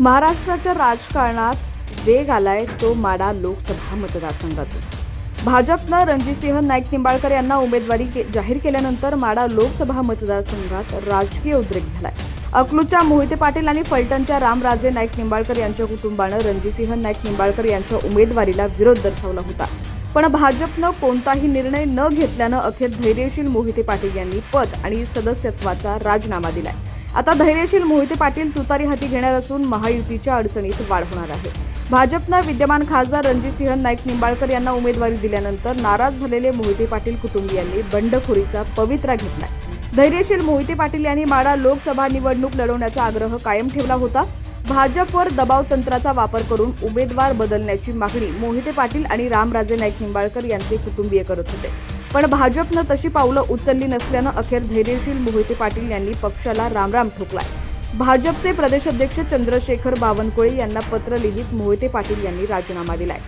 महाराष्ट्राच्या राजकारणात वेग आलाय तो माडा लोकसभा मतदारसंघातून भाजपनं रणजितसिंह नाईक निंबाळकर यांना उमेदवारी के- जाहीर केल्यानंतर माडा लोकसभा मतदारसंघात राजकीय उद्रेक झालाय. अकलूच्या मोहिते पाटील आणि फलटणच्या रामराजे नाईक निंबाळकर यांच्या कुटुंबानं रणजितसिंह नाईक निंबाळकर यांच्या उमेदवारीला विरोध दर्शवला होता. पण भाजपनं कोणताही निर्णय न घेतल्यानं अखेर धैर्यशील मोहिते पाटील यांनी पद आणि सदस्यत्वाचा राजीनामा दिलाय. आता धैर्यशील मोहिते पाटील तुतारी हाती घेणार असून महायुतीच्या अडचणीत वाढ होणार आहे. भाजपनं विद्यमान खासदार रणजितसिंह नाईक निंबाळकर यांना उमेदवारी दिल्यानंतर नाराज झालेले मोहिते पाटील कुटुंबियांनी बंडखोरीचा पवित्रा घेतला धैर्यशील मोहिते पाटील यांनी माडा लोकसभा निवडणूक लढवण्याचा आग्रह कायम ठेवला होता. भाजपवर दबाव तंत्राचा वापर करून उमेदवार बदलण्याची मागणी मोहिते पाटील आणि रामराजे नाईक निंबाळकर यांचे कुटुंबीय करत होते. पण भाजपनं तशी पावलं उचलली नसल्यानं अखेर धैर्यशील मोहिते पाटील यांनी पक्षाला रामराम ठोकलाय. भाजपचे प्रदेशाध्यक्ष चंद्रशेखर बावनकुळे यांना पत्र लिहित मोहिते पाटील यांनी राजीनामा दिलाय.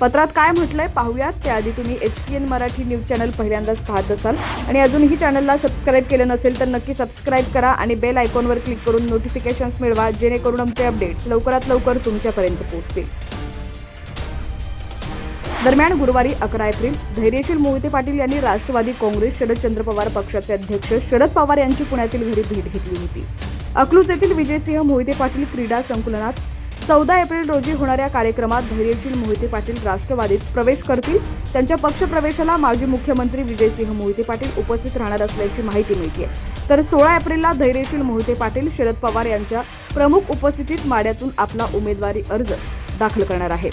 पत्रात काय म्हटलंय पाहूयात. त्याआधी तुम्ही H P N Marathi news channel पहिल्यांदाच पाहत असाल आणि अजूनही चॅनलला सबस्क्राईब केलं नसेल तर नक्की सबस्क्राईब करा आणि बेल आयकॉनवर क्लिक करून नोटिफिकेशन्स मिळवा जेणेकरून आमचे अपडेट्स लवकरात लवकर तुमच्यापर्यंत पोहोचतील. दरम्यान गुरुवारी अकरा एप्रिल धैर्यशील मोहिते पाटील यांनी राष्ट्रवादी काँग्रेस शरदचंद्र पवार पक्षाचे अध्यक्ष शरद पवार यांची पुण्यातील घरी भेट घेतली होती. अकलूज येथील विजयसिंह मोहिते पाटील क्रीडा संकुलनात चौदा एप्रिल रोजी होणाऱ्या कार्यक्रमात धैर्यशील मोहिते पाटील राष्ट्रवादीत प्रवेश करतील. त्यांच्या पक्षप्रवेशाला माजी मुख्यमंत्री विजयसिंह मोहिते पाटील उपस्थित राहणार असल्याची माहिती मिळते तर सोळा एप्रिलला धैर्यशील मोहिते पाटील शरद पवार यांच्या प्रमुख उपस्थितीत माड्यातून आपला उमेदवारी अर्ज दाखल करणार आहेत.